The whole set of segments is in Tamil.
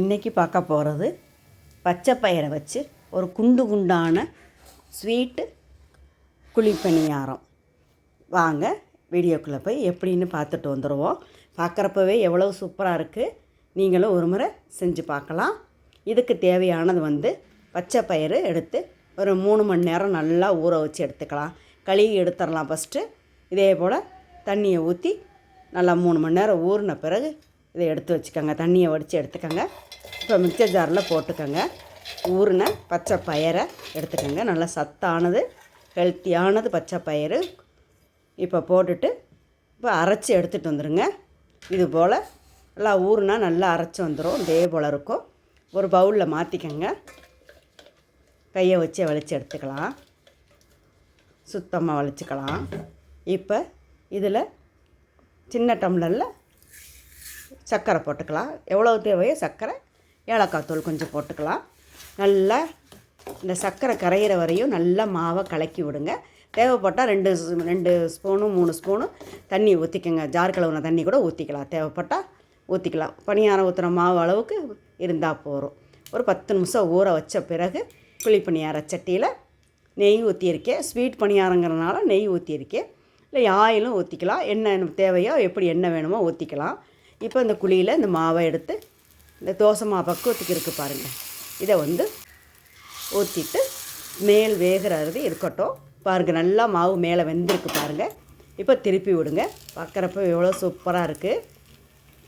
இன்றைக்கி பார்க்க போகிறது பச்சை பயிரை வச்சு ஒரு குண்டு குண்டான ஸ்வீட்டு குழிப்பணியாரம். வாங்க வீடியோக்குள்ளே போய் எப்படின்னு பார்த்துட்டு வந்துடுவோம் பார்க்குறப்பவே எவ்வளோ சூப்பராக இருக்குது நீங்களும் ஒரு முறை செஞ்சு பார்க்கலாம். இதுக்கு தேவையானது வந்து பச்சை பயிறு எடுத்து ஒரு மூணு மணி நேரம் நல்லா ஊற வச்சு எடுத்துக்கலாம். கழுவி எடுத்துடலாம் ஃபஸ்ட்டு இதே போல் தண்ணியை ஊற்றி நல்லா மூணு மணி நேரம் ஊறின பிறகு இதை எடுத்து வச்சுக்கோங்க. தண்ணியை வடித்து எடுத்துக்கோங்க. இப்போ மிக்சர் ஜாரில் போட்டுக்கோங்க. ஊறின பச்சை பயிரை எடுத்துக்கோங்க. நல்லா சத்தானது ஹெல்த்தியானது பச்சை பயிறு. இப்போ போட்டுட்டு இப்போ அரைச்சி எடுத்துகிட்டு வந்துடுங்க இது போல் நல்லா ஊறுனா நல்லா அரைச்சி வந்துடும் இதே போல் இருக்கும். ஒரு பவுலில் மாற்றிக்கோங்க. கையை வச்சு வலிச்சு எடுத்துக்கலாம். சுத்தமாக வலிச்சுக்கலாம். இப்போ இதில் சின்ன டம்ளரில் சர்க்கரை போட்டுக்கலாம். எவ்வளோ தேவையோ சர்க்கரை ஏலக்காய் தூள் கொஞ்சம் போட்டுக்கலாம். நல்லா இந்த சர்க்கரை கரையிற வரையும் நல்லா மாவை கலக்கி விடுங்க. தேவைப்பட்டால் ரெண்டு ரெண்டு ஸ்பூனும் மூணு ஸ்பூனும் தண்ணி ஊற்றிக்கோங்க ஜார் கழுவுன தண்ணி கூட ஊற்றிக்கலாம் தேவைப்பட்டால் ஊற்றிக்கலாம் பணியாரம் ஊற்றுற மாவு அளவுக்கு இருந்தால் போதும். ஒரு பத்து நிமிஷம் ஊற வச்ச பிறகு குழி பணியார சட்டியில் நெய் ஊற்றியிருக்கேன் ஸ்வீட் பணியாரங்கிறனால நெய் ஊற்றியிருக்கேன் இல்லை ஆயிலும் ஊற்றிக்கலாம் என்ன தேவையோ எப்படி என்ன வேணுமோ ஊற்றிக்கலாம் இப்போ இந்த குழியில் இந்த மாவை எடுத்து இந்த தோசை மாவு பக்குவத்துக்கு இருக்குது பாருங்கள் இதை வந்து ஊற்றிட்டு மேல் வேகிறது இருக்கட்டும். பாருங்கள் நல்லா மாவு மேலே வெந்திருக்கு பாருங்கள் இப்போ திருப்பி விடுங்க. பார்க்குறப்ப எவ்வளோ சூப்பராக இருக்குது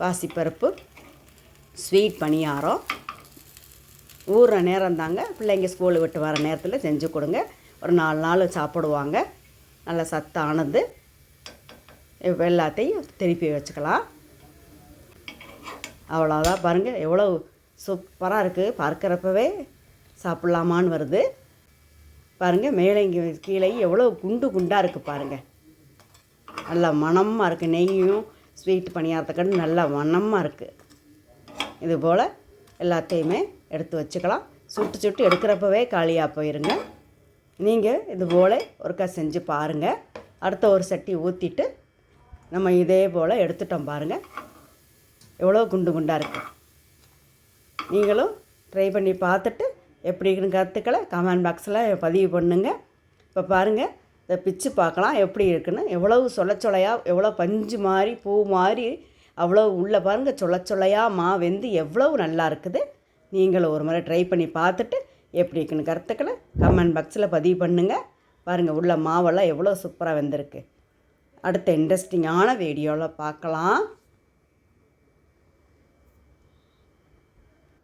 பாசிப்பருப்பு ஸ்வீட் பணியாரம். ஊறுற நேரம் தாங்க. பிள்ளைங்க ஸ்கூலு விட்டு வர நேரத்தில் செஞ்சு கொடுங்க. ஒரு நாலு நாள் சாப்பிடுவாங்க. நல்லா சத்தானது. எல்லாத்தையும் திருப்பி வச்சுக்கலாம். அவ்வளோதான் பாருங்கள் எவ்வளோ சூப்பராக இருக்குது பார்க்குறப்பவே சாப்பிட்லாமான்னு வருது. பாருங்கள் மேலே இங்கே கீழே எவ்வளோ குண்டு குண்டாக இருக்குது பாருங்கள் நல்லா மணமாக இருக்குது நெய்யும் ஸ்வீட் பணியாரத்துக்கண்டு நல்லா மணமாக இருக்குது இதுபோல் எல்லாத்தையுமே எடுத்து வச்சுக்கலாம். சுட்டு சுட்டு எடுக்கிறப்பவே காலியாக போயிருங்க. நீங்கள் இதுபோல் ஒருக்கா செஞ்சு பாருங்கள் அடுத்த ஒரு சட்டி ஊற்றிட்டு நம்ம இதே போல் எடுத்துட்டோம் பாருங்கள் எவ்வளோ குண்டு குண்டாக இருக்குது நீங்களும் ட்ரை பண்ணி பார்த்துட்டு எப்படி இருக்குன்னு கற்றுக்களை கமெண்ட் பாக்ஸில் பதிவு பண்ணுங்க. இப்போ பாருங்கள் இந்த பிச்சு பார்க்கலாம் எப்படி இருக்குன்னு. எவ்வளவு சொல்ல சொலையாக எவ்வளோ பஞ்சு மாதிரி பூ மாதிரி அவ்வளோ உள்ளே பாருங்கள் சொல்ல சொலையாக மா வெந்து எவ்வளவு நல்லா இருக்குது. நீங்களும் ஒரு முறை ட்ரை பண்ணி பார்த்துட்டு எப்படி இருக்குன்னு கருத்துக்களை கமெண்ட் பாக்ஸில் பதிவு பண்ணுங்கள் பாருங்கள் உள்ள மாவெல்லாம் எவ்வளோ சூப்பராக வெந்திருக்கு. அடுத்த இன்ட்ரெஸ்டிங்கான வீடியோவில் பார்க்கலாம்.